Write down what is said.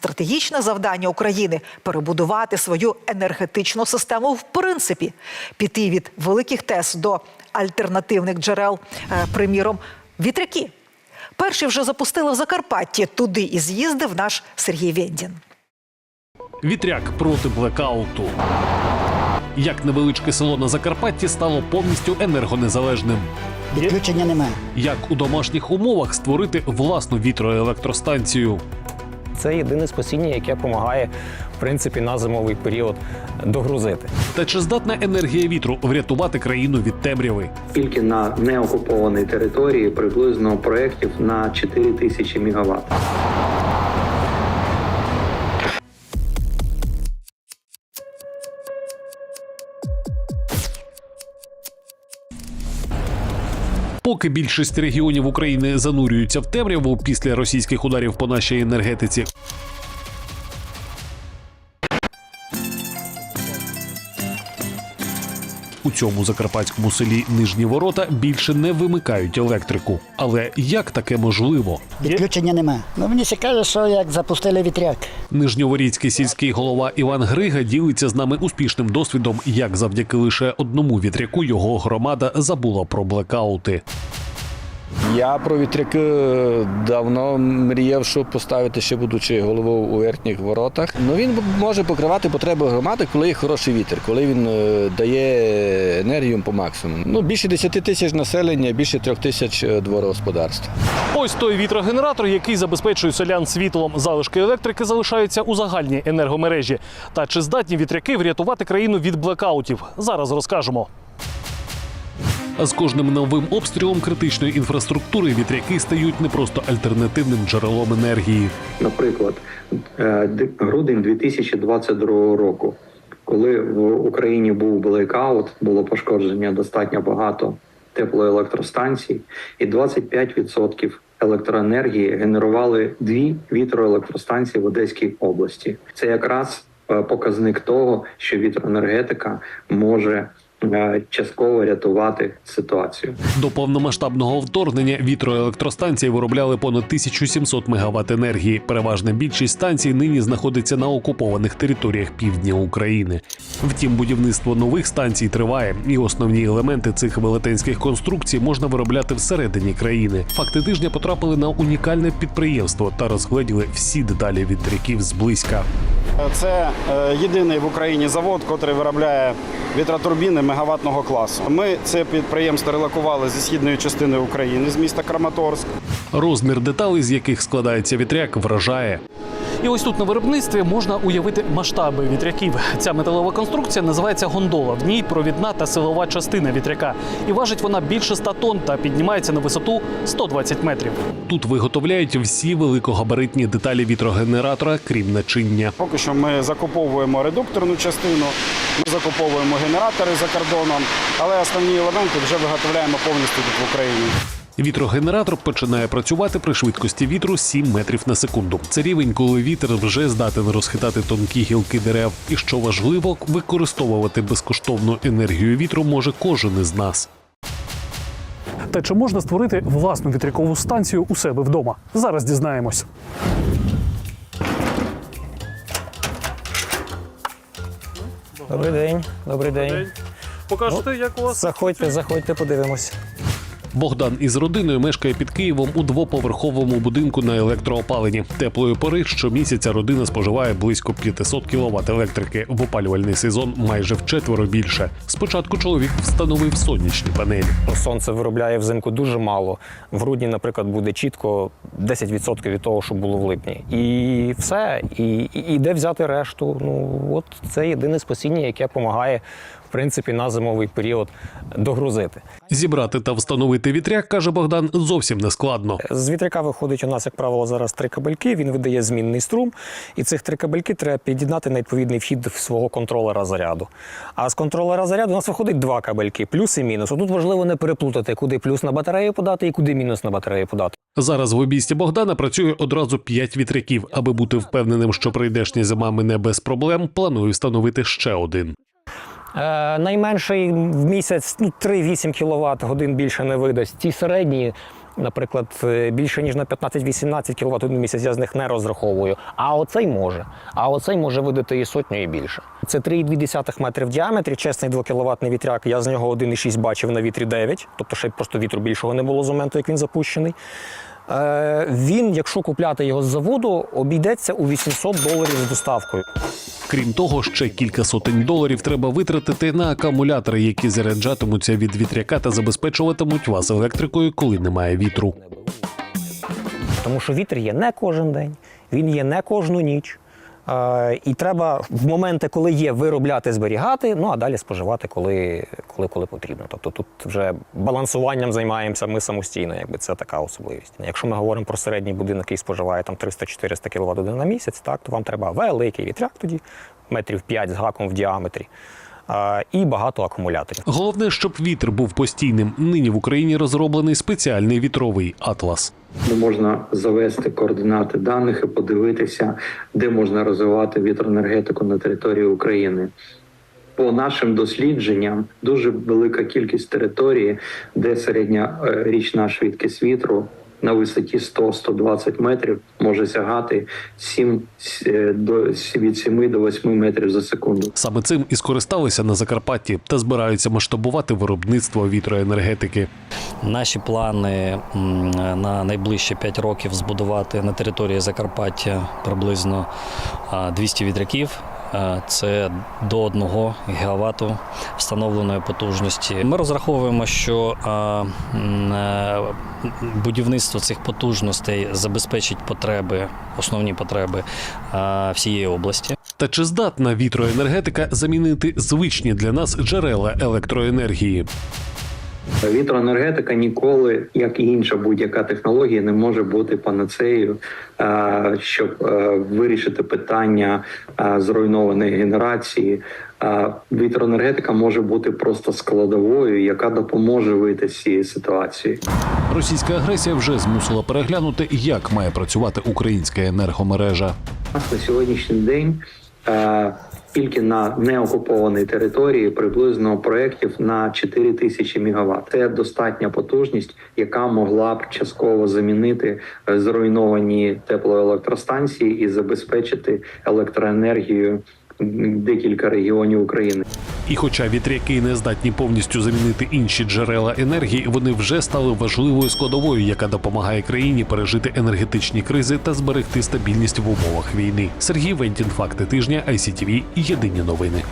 стратегічне завдання України перебудувати свою енергетичну систему в принципі, піти від великих ТЕС до альтернативних джерел, е, приміром, вітряки. Перші вже запустили в Закарпатті. Туди і з'їздив наш Сергій Вєндін. Вітряк проти блекауту. Як невеличке село на Закарпатті стало повністю енергонезалежним. Відключення немає. Як у домашніх умовах створити власну вітроелектростанцію. Це єдине спасіння, яке допомагає в принципі на зимовий період догрузити. Та чи здатна енергія вітру врятувати країну від темряви? тільки на неокупованій території приблизно проєктів на 4 тисячі мегаватт. Поки більшість регіонів України занурюються в темряву після російських ударів по нашій енергетиці. У цьому закарпатському селі Нижні Ворота більше не вимикають електрику. Але як таке можливо? Відключення немає. Ну мені ще каже, що як запустили вітряк. Нижньоворіцький сільський голова Іван Грига ділиться з нами успішним досвідом, як завдяки лише одному вітряку його громада забула про блекаути. Я про вітряки давно мріяв, щоб поставити ще будучи головою у верхніх воротах. Ну він може покривати потреби громади, коли є хороший вітер, коли він е, дає енергію по максимуму. Ну більше 10 тисяч населення, більше трьох тисяч е, дворогосподарств. Ось той вітрогенератор, який забезпечує селян світлом. Залишки електрики залишаються у загальній енергомережі. Та чи здатні вітряки врятувати країну від блекаутів? Зараз розкажемо. З кожним новим обстрілом критичної інфраструктури вітряки стають не просто альтернативним джерелом енергії. Наприклад, е, грудень 2022 року, коли в Україні був блекаут, було пошкодження достатньо багато теплоелектростанцій, і 25% електроенергії генерували дві вітроелектростанції в Одеській області. Це якраз е, показник того, що вітроенергетика може частково рятувати ситуацію. До повномасштабного вторгнення вітроелектростанції виробляли понад 1700 МВт енергії. Переважна більшість станцій нині знаходиться на окупованих територіях півдня України. Втім, будівництво нових станцій триває, і основні елементи цих велетенських конструкцій можна виробляти всередині країни. Факти тижня потрапили на унікальне підприємство та розгледіли всі деталі вітряків зблизька. Це е, єдиний в Україні завод, який виробляє вітротурбіни мегаваттного класу. Ми це підприємство релокували зі східної частини України, з міста Краматорськ. Розмір деталей, з яких складається вітряк, вражає. І ось тут на виробництві можна уявити масштаби вітряків. Ця металова конструкція називається гондола. В ній провідна та силова частина вітряка. І важить вона більше 100 тонн та піднімається на висоту 120 метрів. Тут виготовляють всі великогабаритні деталі вітрогенератора, крім начиння. Поки що ми закуповуємо редукторну частину, ми закуповуємо генератори за кордоном, але основні елементи вже виготовляємо повністю тут в Україні. Вітрогенератор починає працювати при швидкості вітру 7 метрів на секунду. Це рівень, коли вітер вже здатен розхитати тонкі гілки дерев. І що важливо, використовувати безкоштовну енергію вітру може кожен із нас. Та чи можна створити власну вітрякову станцію у себе вдома? Зараз дізнаємось. Добрий день, добрий день. Покажете, як у вас Заходьте, заходьте, подивимось. Богдан із родиною мешкає під Києвом у двоповерховому будинку на електроопаленні. Теплої пори щомісяця родина споживає близько 500 кВт електрики. В опалювальний сезон майже вчетверо більше. Спочатку чоловік встановив сонячні панелі. Сонце виробляє взимку дуже мало. В грудні, наприклад, буде чітко 10% від того, що було в липні. І все. І, і, і де взяти решту? Ну от це єдине спасіння, яке допомагає, в принципі, на зимовий період догрузити. Зібрати та встановити вітряк, каже Богдан, зовсім не складно. З вітряка виходить у нас, як правило, зараз три кабельки. Він видає змінний струм, і цих три кабельки треба під'єднати на відповідний вхід в свого контролера заряду. А з контролера заряду у нас виходить два кабельки, плюс і мінус. Тут важливо не переплутати, куди плюс на батарею подати і куди мінус на батарею подати. Зараз в обійсті Богдана працює одразу п'ять вітряків. Аби бути впевненим, що прийдешня зима мине без проблем, планує встановити ще один. Е, найменший в місяць ну, 3-8 кВт годин більше не видасть. Ті середні Наприклад, е, більше ніж на 15-18 кВт в місяць я з них не розраховую. А оцей може. А оцей може видати і сотню і більше. Це 3,2 метри в діаметрі, чесний 2 кВт вітряк. Я з нього 1,6 бачив на вітрі 9, тобто ще просто вітру більшого не було з моменту, як він запущений. Е, Він, якщо купляти його з заводу, обійдеться у 800 доларів з доставкою. Крім того, ще кілька сотень доларів треба витратити на акумулятори, які заряджатимуться від вітряка та забезпечуватимуть вас електрикою, коли немає вітру. Тому що вітер є не кожен день, він є не кожну ніч. І треба в моменти, коли є, виробляти, зберігати, ну а далі споживати, коли, коли, коли потрібно. Тобто тут вже балансуванням займаємося ми самостійно, якби це така особливість. Якщо ми говоримо про середній будинок, який споживає там 300-400 кВт на місяць, так, то вам треба великий вітряк тоді, метрів 5 з гаком в діаметрі, і багато акумуляторів. Головне, щоб вітер був постійним. Нині в Україні розроблений спеціальний вітровий атлас. Де можна завести координати даних і подивитися, де можна розвивати вітроенергетику на території України. По нашим дослідженням, дуже велика кількість території, де середня е, річна швидкість вітру на висоті 100-120 метрів може сягати 7, е, до, від 7 до 8 метрів за секунду. Саме цим і скористалися на Закарпатті та збираються масштабувати виробництво вітроенергетики. Наші плани на найближчі 5 років збудувати на території Закарпаття приблизно а, 200 вітряків. Е, Це до 1 ГВт встановленої потужності. Ми розраховуємо, що м, е, будівництво цих потужностей забезпечить потреби, основні потреби всієї області. Та чи здатна вітроенергетика замінити звичні для нас джерела електроенергії? Вітроенергетика ніколи, як і інша будь-яка технологія, не може бути панацеєю, щоб е, вирішити питання зруйнованої генерації. Вітроенергетика може бути просто складовою, яка допоможе вийти з цієї ситуації. Російська агресія вже змусила переглянути, як має працювати українська енергомережа. На сьогоднішній день тільки на неокупованій території приблизно проєктів на 4 тисячі мігаватт. Це достатня потужність, яка могла б частково замінити е, зруйновані теплоелектростанції і забезпечити електроенергію декілька регіонів України. І хоча вітряки не здатні повністю замінити інші джерела енергії, вони вже стали важливою складовою, яка допомагає країні пережити енергетичні кризи та зберегти стабільність в умовах війни. Сергій Вентін, факти тижня, ICTV, Єдині новини.